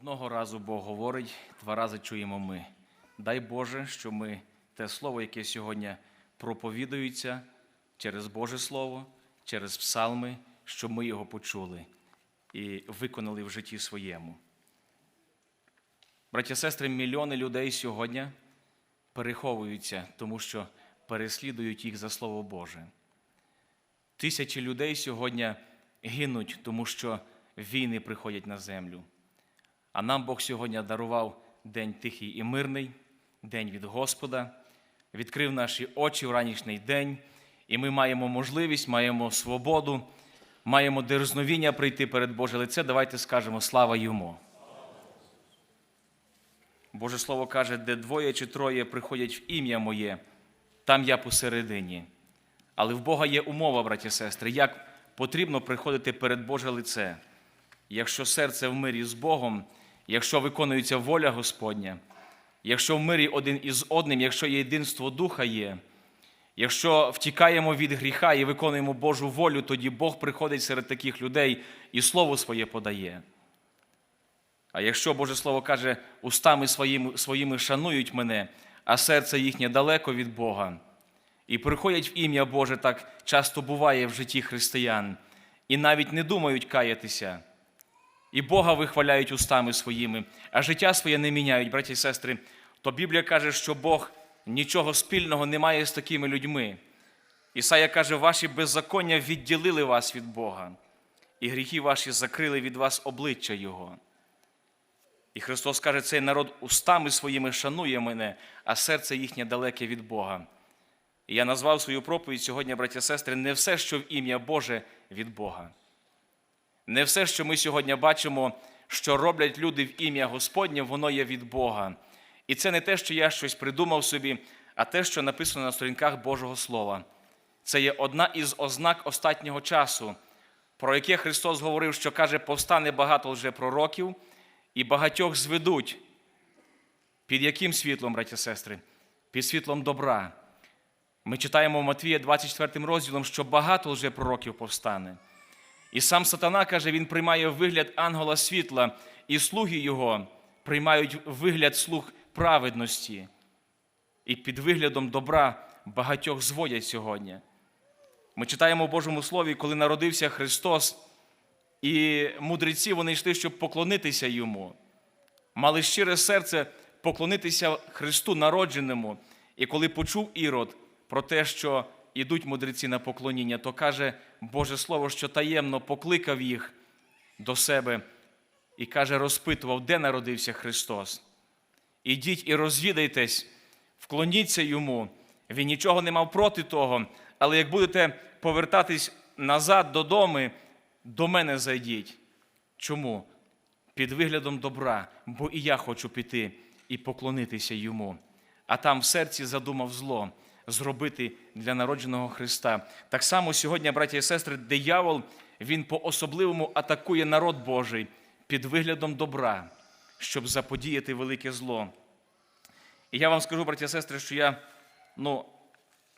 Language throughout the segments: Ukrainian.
Одного разу Бог говорить, два рази чуємо ми. Дай Боже, що ми те слово, яке сьогодні проповідується через Боже Слово, через псалми, щоб ми його почули і виконали в житті своєму. Браті і сестри, мільйони людей сьогодні переховуються, тому що переслідують їх за Слово Боже. Тисячі людей сьогодні гинуть, тому що війни приходять на землю. А нам Бог сьогодні дарував день тихий і мирний, день від Господа, відкрив наші очі в ранішній день, і ми маємо можливість, маємо свободу, маємо дерзновіння прийти перед Боже лице. Давайте скажемо слава Йому. Боже Слово каже, де двоє чи троє приходять в ім'я моє, там я посередині. Але в Бога є умова, браті і сестри, як потрібно приходити перед Боже лице. Якщо серце в мирі з Богом, якщо виконується воля Господня, якщо в мирі один із одним, якщо єдинство Духа є, якщо втікаємо від гріха і виконуємо Божу волю, тоді Бог приходить серед таких людей і слово своє подає. А якщо Боже Слово каже, устами своїми, своїми шанують мене, а серце їхнє далеко від Бога, і приходять в ім'я Боже, так часто буває в житті християн, і навіть не думають каятися, і Бога вихваляють устами своїми, а життя своє не міняють, браті і сестри, то Біблія каже, що Бог нічого спільного не має з такими людьми. Ісая каже, ваші беззаконня відділили вас від Бога, і гріхи ваші закрили від вас обличчя Його. І Христос каже, цей народ устами своїми шанує мене, а серце їхнє далеке від Бога. І я назвав свою проповідь сьогодні, браті і сестри, не все, що в ім'я Боже від Бога. Не все, що ми сьогодні бачимо, що роблять люди в ім'я Господнє, воно є від Бога. І це не те, що я щось придумав собі, а те, що написано на сторінках Божого Слова. Це є одна із ознак останнього часу, про яке Христос говорив, що каже, повстане багато лжепророків, і багатьох зведуть. Під яким світлом, браті і сестри? Під світлом добра. Ми читаємо в Матвія 24 розділом, що багато лжепророків повстане. І сам сатана каже, він приймає вигляд ангела світла, і слуги його приймають вигляд слуг праведності. І під виглядом добра багатьох зводять сьогодні. Ми читаємо в Божому Слові, коли народився Христос, і мудреці вони йшли, щоб поклонитися йому. Мали щире серце поклонитися Христу народженому. І коли почув Ірод про те, що ідуть мудреці на поклоніння, то каже Боже Слово, що таємно покликав їх до себе і каже, розпитував, де народився Христос. Ідіть і розвідайтесь, вклоніться йому. Він нічого не мав проти того, але як будете повертатись назад додому, до мене зайдіть. Чому? Під виглядом добра, бо і я хочу піти і поклонитися йому. А там в серці задумав зло зробити для народженого Христа. Так само сьогодні, браті і сестри, диявол він по-особливому атакує народ Божий під виглядом добра, щоб заподіяти велике зло. І я вам скажу, браті і сестри, що я ну,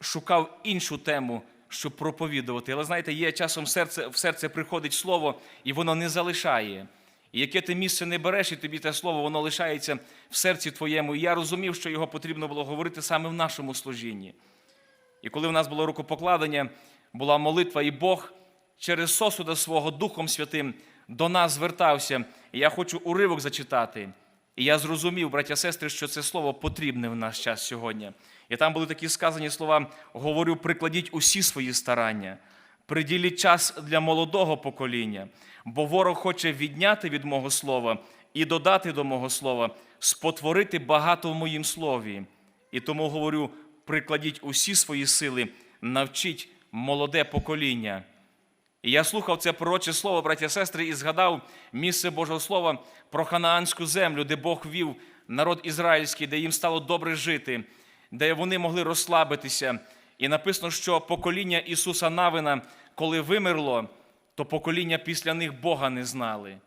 шукав іншу тему, щоб проповідувати. Але знаєте, є часом серце, в серце приходить слово, і воно не залишає. І яке ти місце не береш, і тобі те слово, воно лишається в серці твоєму. І я розумів, що його потрібно було говорити саме в нашому служінні. І коли в нас було рукопокладення, була молитва, і Бог через сосуда свого Духом Святим до нас звертався. І я хочу уривок зачитати. І я зрозумів, браття сестри, що це слово потрібне в наш час сьогодні. І там були такі сказані слова: говорю, прикладіть усі свої старання, приділіть час для молодого покоління, бо ворог хоче відняти від мого слова і додати до мого слова, спотворити багато в моїм слові. І тому говорю: прикладіть усі свої сили, навчіть молоде покоління. І я слухав це пророче слово, браття і сестри, і згадав місце Божого Слова про ханаанську землю, де Бог вів народ ізраїльський, де їм стало добре жити, де вони могли розслабитися. І написано, що покоління Ісуса Навина, коли вимерло, то покоління після них Бога не знали.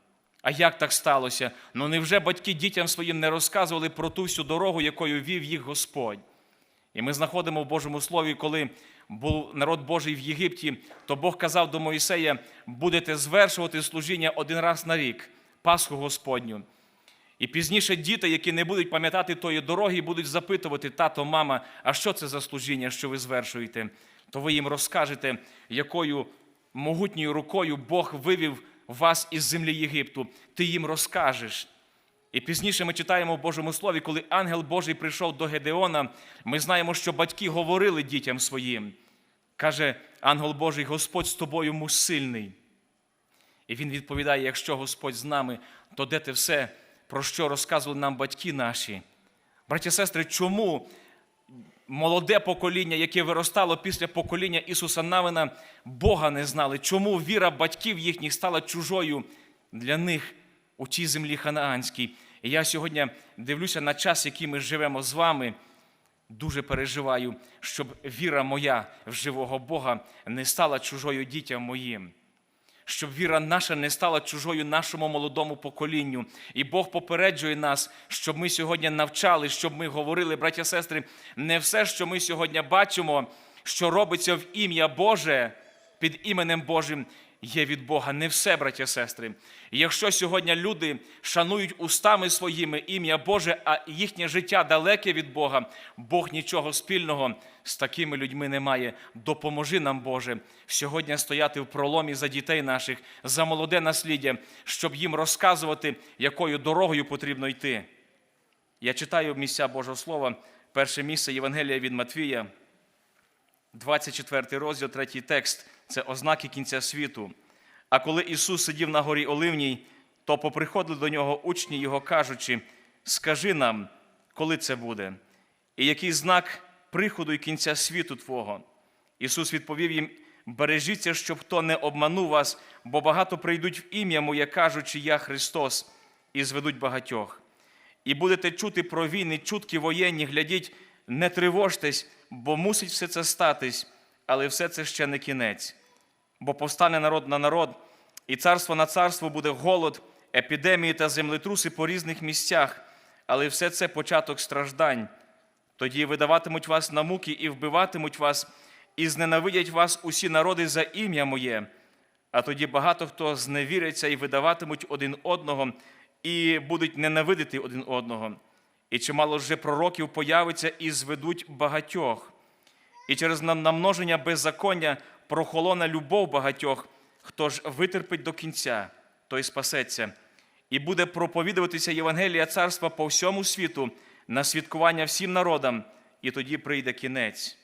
А як так сталося? Ну невже батьки дітям своїм не розказували про ту всю дорогу, якою вів їх Господь? І ми знаходимо в Божому Слові, коли був народ Божий в Єгипті, то Бог казав до Моїсея, будете звершувати служіння один раз на рік, Пасху Господню. І пізніше діти, які не будуть пам'ятати тої дороги, будуть запитувати, тато, мама, а що це за служіння, що ви звершуєте? То ви їм розкажете, якою могутньою рукою Бог вивів вас із землі Єгипту. Ти їм розкажеш. І пізніше ми читаємо в Божому Слові, коли ангел Божий прийшов до Гедеона, ми знаємо, що батьки говорили дітям своїм. Каже ангел Божий, Господь з тобою муж сильний. І він відповідає: якщо Господь з нами, то де те все, про що розказували нам батьки наші? Браті сестри, чому молоде покоління, яке виростало після покоління Ісуса Навина, Бога не знали? Чому віра батьків їхніх стала чужою для них у тій землі ханаанській? І я сьогодні дивлюся на час, який ми живемо з вами. Дуже переживаю, щоб віра моя в живого Бога не стала чужою дітям моїм щоб віра наша не стала чужою нашому молодому поколінню. І Бог попереджує нас, щоб ми сьогодні навчали, щоб ми говорили, браття сестри, не все, що ми сьогодні бачимо, що робиться в ім'я Боже під іменем Божим. Є від Бога не все, браття сестри. Якщо сьогодні люди шанують устами своїми ім'я Боже, а їхнє життя далеке від Бога, Бог нічого спільного з такими людьми не має. Допоможи нам, Боже, сьогодні стояти в проломі за дітей наших, за молоде насліддя, щоб їм розказувати, якою дорогою потрібно йти. Я читаю місця Божого Слова, перше місце Євангелія від Матвія, 24 розділ, третій текст це ознаки кінця світу. А коли Ісус сидів на горі Оливній, то поприходили до нього учні його, кажучи: Скажи нам, коли це буде, і який знак приходу і кінця світу Твого. Ісус відповів їм: бережіться, щоб хто не обманув вас, бо багато прийдуть в ім'я моє, кажучи, я Христос, і зведуть багатьох. І будете чути про війни, чутки воєнні, глядіть, не тривожтесь, бо мусить все це статись, але все це ще не кінець. Бо повстане народ на народ, і царство на царство буде голод, епідемії та землетруси по різних місцях, але все це початок страждань. Тоді видаватимуть вас на муки і вбиватимуть вас, і зненавидять вас усі народи за ім'я моє. А тоді багато хто зневіриться і видаватимуть один одного, і будуть ненавидити один одного. І чимало вже пророків появиться і зведуть багатьох. І через намноження беззаконня прохолоне любов багатьох, хто ж витерпить до кінця, той спасеться. І буде проповідуватися Євангелія царства по всьому світу на свідкування всім народам, і тоді прийде кінець.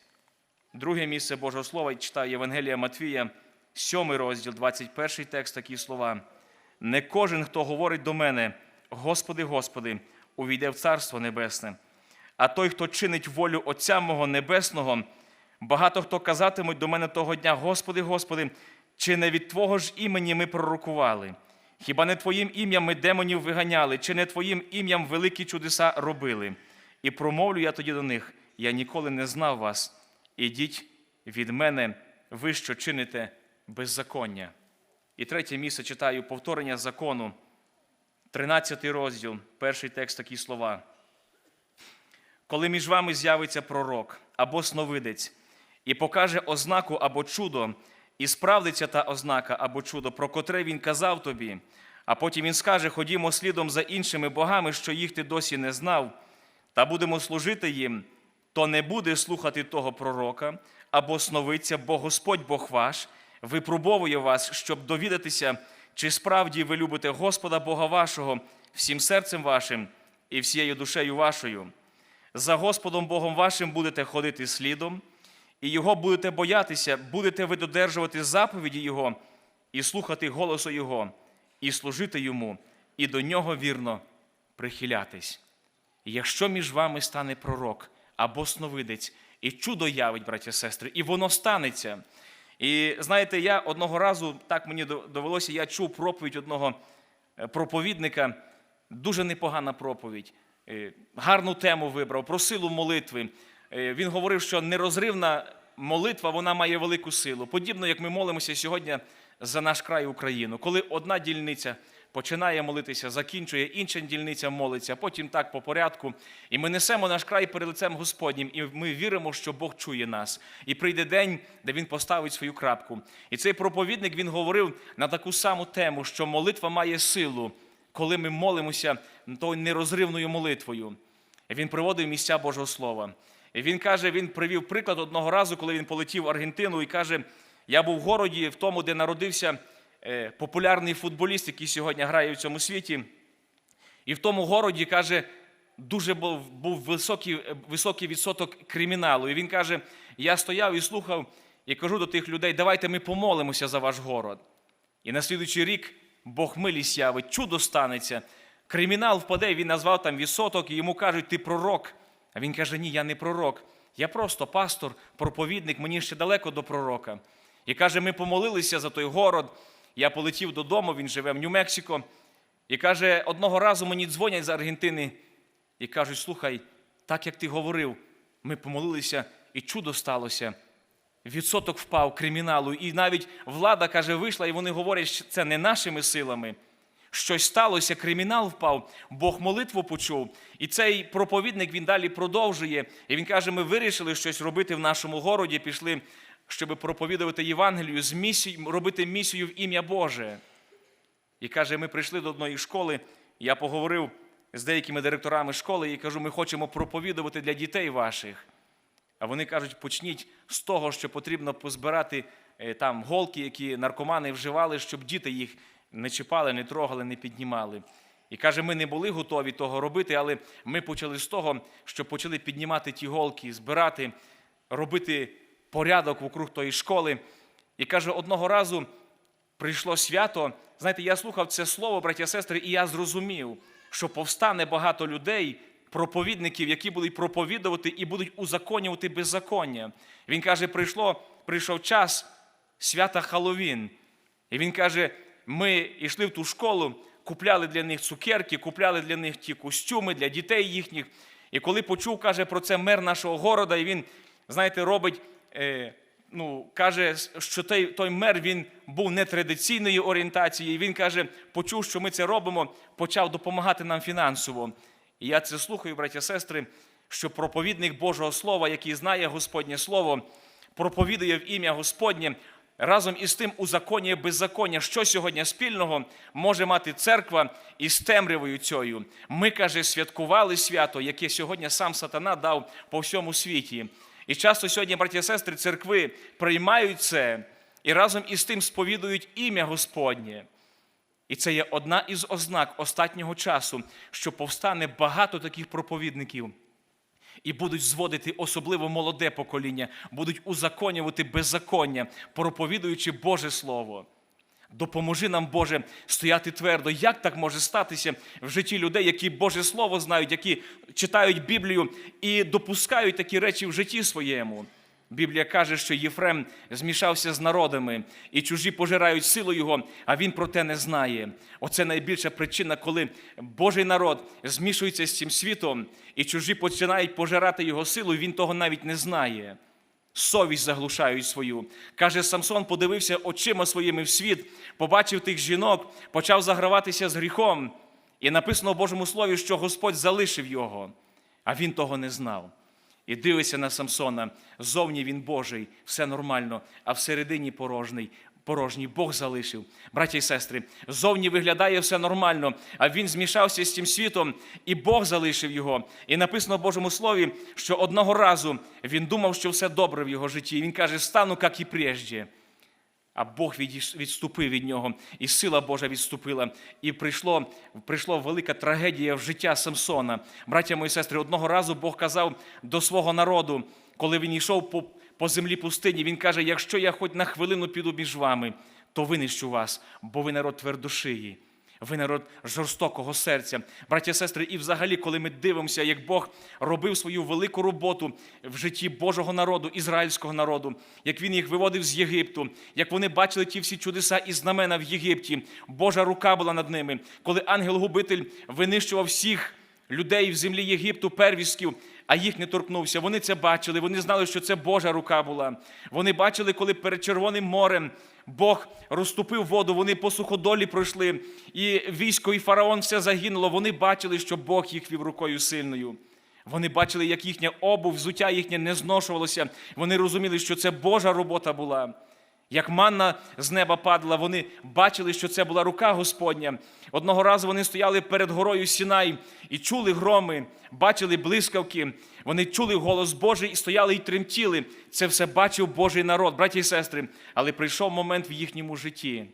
Друге місце Божого Слова читаю Євангелія Матвія, 7 розділ, 21 текст, такі слова. Не кожен, хто говорить до мене, Господи, Господи, увійде в Царство Небесне, а той, хто чинить волю Отця мого Небесного, багато хто казатимуть до мене того дня, Господи, Господи, чи не від Твого ж імені ми пророкували? Хіба не Твоїм ім'ям ми демонів виганяли, чи не Твоїм ім'ям великі чудеса робили? І промовлю я тоді до них: я ніколи не знав вас. Ідіть від мене, ви що чините беззаконня. І третє місце читаю повторення закону, 13 розділ, перший текст такі слова. Коли між вами з'явиться пророк або сновидець і покаже ознаку або чудо, і справдиться та ознака або чудо, про котре він казав тобі, а потім він скаже: Ходімо слідом за іншими богами, що їх ти досі не знав, та будемо служити їм, то не буде слухати того пророка або сновидця, бо Господь Бог ваш випробовує вас, щоб довідатися, чи справді ви любите Господа Бога вашого всім серцем вашим і всією душею вашою. За Господом Богом вашим будете ходити слідом, і Його будете боятися, будете ви додержувати заповіді Його і слухати голосу Його, і служити Йому, і до нього вірно прихилятись. Якщо між вами стане пророк або сновидець, і чудо явить, браття і сестри, і воно станеться. І знаєте, я одного разу, так мені довелося, я чув проповідь одного е, проповідника, дуже непогана проповідь, Е, гарну тему вибрав, про силу молитви. Е, Він говорив, що нерозривна молитва вона має велику силу. Подібно як ми молимося сьогодні за наш край Україну, коли одна дільниця починає молитися, закінчує, інша дільниця молиться, потім так по порядку. І ми несемо наш край перед лицем Господнім, і ми віримо, що Бог чує нас. І прийде день, де Він поставить свою крапку. І цей проповідник він говорив на таку саму тему, що молитва має силу. коли ми молимося тою нерозривною молитвою. Він приводив місця Божого Слова. І він каже, він привів приклад одного разу, коли він полетів в Аргентину і каже: я був в городі, в тому, де народився е, популярний футболіст, який сьогодні грає в цьому світі. І в тому городі, каже, дуже був, був високий, високий відсоток криміналу. І він каже: я стояв і слухав, і кажу до тих людей, давайте ми помолимося за ваш город. І на слідуючий рік Бог милість явить, чудо станеться. Кримінал впаде, він назвав там відсоток, і йому кажуть, ти пророк. А він каже: Ні, я не пророк. Я просто пастор, проповідник, мені ще далеко до пророка. І каже, ми помолилися за той город. Я полетів додому, він живе в Нью-Мексико. І каже, одного разу мені дзвонять з Аргентини і кажуть: слухай, так як ти говорив, ми помолилися, і чудо сталося. Відсоток впав криміналу, і навіть влада каже, вийшла, і вони говорять, що це не нашими силами. Щось сталося, кримінал впав, Бог молитву почув. І цей проповідник він далі продовжує. І він каже: ми вирішили щось робити в нашому городі, пішли, щоб проповідувати Євангелію, з місією, робити місію в ім'я Боже. І каже, ми прийшли до одної школи. Я поговорив з деякими директорами школи і кажу, ми хочемо проповідувати для дітей ваших. А вони кажуть, почніть з того, що потрібно позбирати е, там голки, які наркомани вживали, щоб діти їх не чіпали, не трогали, не піднімали. І каже, ми не були готові того робити, але ми почали з того, що почали піднімати ті голки, збирати, робити порядок вокруг тої школи. І каже, одного разу прийшло свято. Знаєте, я слухав це слово, браття сестри, і я зрозумів, що повстане багато людей, проповідників, які будуть проповідувати і будуть узаконювати беззаконня. Він каже, прийшло, прийшов час свята Халовін. І він каже: ми йшли в ту школу, купляли для них цукерки, купляли для них ті костюми для дітей їхніх. І коли почув, каже про це мер нашого города, і він, знаєте, робить. Е, Ну, каже, що той той мер він був нетрадиційної орієнтації. І він каже, почув, що ми це робимо, почав допомагати нам фінансово. І я це слухаю, браття сестри, що проповідник Божого Слова, який знає Господнє Слово, проповідує в ім'я Господнє, разом із тим узаконює беззаконня, що сьогодні спільного може мати церква із темрявою цією. Ми, каже, святкували свято, яке сьогодні сам сатана дав по всьому світі. І часто сьогодні, браті і сестри, церкви приймають це і разом із тим сповідують ім'я Господнє. І це є одна із ознак останнього часу, що повстане багато таких проповідників. І будуть зводити особливо молоде покоління, будуть узаконювати беззаконня, проповідуючи Боже Слово. Допоможи нам, Боже, стояти твердо. Як так може статися в житті людей, які Боже Слово знають, які читають Біблію і допускають такі речі в житті своєму? Біблія каже, що Єфрем змішався з народами, і чужі пожирають силу його, а він про те не знає. Оце найбільша причина, коли Божий народ змішується з цим світом, і чужі починають пожирати його силу, він того навіть не знає. Совість заглушають свою. Каже, Самсон подивився очима своїми в світ, побачив тих жінок, почав заграватися з гріхом. І написано в Божому Слові, що Господь залишив його, а він того не знав. І дивиться на Самсона. Зовні він Божий, все нормально, а всередині порожній. Порожній Бог залишив. Браті і сестри, зовні виглядає все нормально, а він змішався з цим світом, і Бог залишив його. І написано в Божому Слові, що одного разу він думав, що все добре в його житті. І він каже: стану, як і прежде. А Бог відступив від нього, і сила Божа відступила. І прийшло, прийшла велика трагедія в життя Самсона. Браття мої сестри, одного разу Бог казав до свого народу, коли він йшов по, по землі пустині, він каже: якщо я хоч на хвилину піду між вами, то винищу вас, бо ви народ твердошиї. Ви народ жорстокого серця, браття і сестри, і взагалі, коли ми дивимося, як Бог робив свою велику роботу в житті Божого народу, ізраїльського народу, як він їх виводив з Єгипту, як вони бачили ті всі чудеса і знамена в Єгипті, Божа рука була над ними, коли ангел-губитель винищував всіх людей в землі Єгипту, первісків, а їх не торкнувся. Вони це бачили, вони знали, що це Божа рука була. Вони бачили, коли перед Червоним морем. Бог розступив воду, вони по суходолі пройшли, і військо, і фараон все загинуло. Вони бачили, що Бог їх вів рукою сильною. Вони бачили, як їхня обув, взуття їхнє не зношувалося. Вони розуміли, що це Божа робота була. Як манна з неба падала, вони бачили, що це була рука Господня. Одного разу вони стояли перед горою Сінай і чули громи, бачили блискавки. Вони чули голос Божий і стояли і тремтіли. Це все бачив Божий народ, браті і сестри. Але прийшов момент в їхньому житті.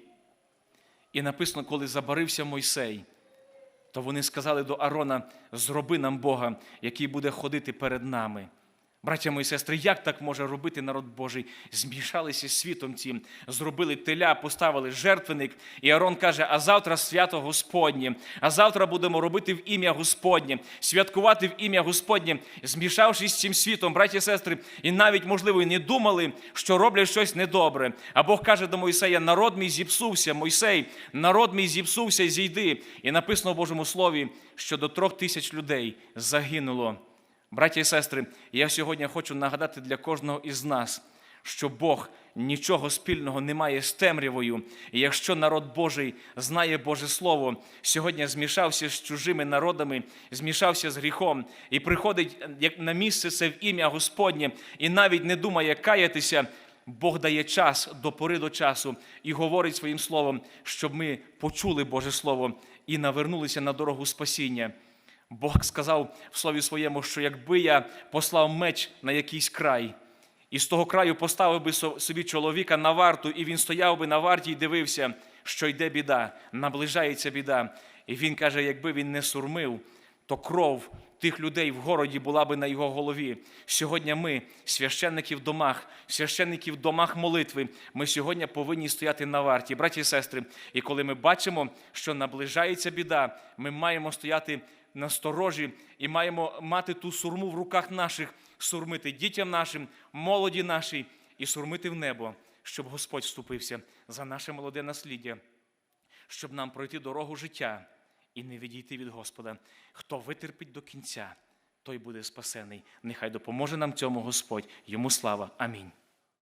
І написано, коли забарився Мойсей, то вони сказали до Арона: зроби нам Бога, який буде ходити перед нами. Браття мої сестри, як так може робити народ Божий? Змішалися з світом цим, зробили теля, поставили жертвеник. І Арон каже: а завтра свято Господнє, а завтра будемо робити в ім'я Господнє, святкувати в ім'я Господнє, змішавшись з цим світом, браті і сестри, і навіть, можливо, і не думали, що роблять щось недобре. А Бог каже до Мойсея: народ мій зіпсувся, Мойсей, народ мій зіпсувся, зійди. І написано в Божому Слові, що до трьох тисяч людей загинуло. Браті і сестри, я сьогодні хочу нагадати для кожного із нас, що Бог нічого спільного не має з темрявою. І якщо народ Божий знає Боже Слово, сьогодні змішався з чужими народами, змішався з гріхом і приходить як на місце це в ім'я Господнє, і навіть не думає каятися. Бог дає час до пори до часу і говорить своїм словом, щоб ми почули Боже Слово і навернулися на дорогу спасіння. Бог сказав в слові своєму, що якби я послав меч на якийсь край, і з того краю поставив би собі чоловіка на варту, і він стояв би на варті і дивився, що йде біда, наближається біда. І він каже, якби він не сурмив, то кров тих людей в городі була би на його голові. Сьогодні ми, священники в домах, священники в домах молитви, ми сьогодні повинні стояти на варті, браті і сестри. І коли ми бачимо, що наближається біда, ми маємо стояти насторожі і маємо мати ту сурму в руках наших, сурмити дітям нашим, молоді нашій і сурмити в небо, щоб Господь вступився за наше молоде насліддя, щоб нам пройти дорогу життя і не відійти від Господа. Хто витерпить до кінця, той буде спасений. Нехай допоможе нам цьому Господь. Йому слава. Амінь.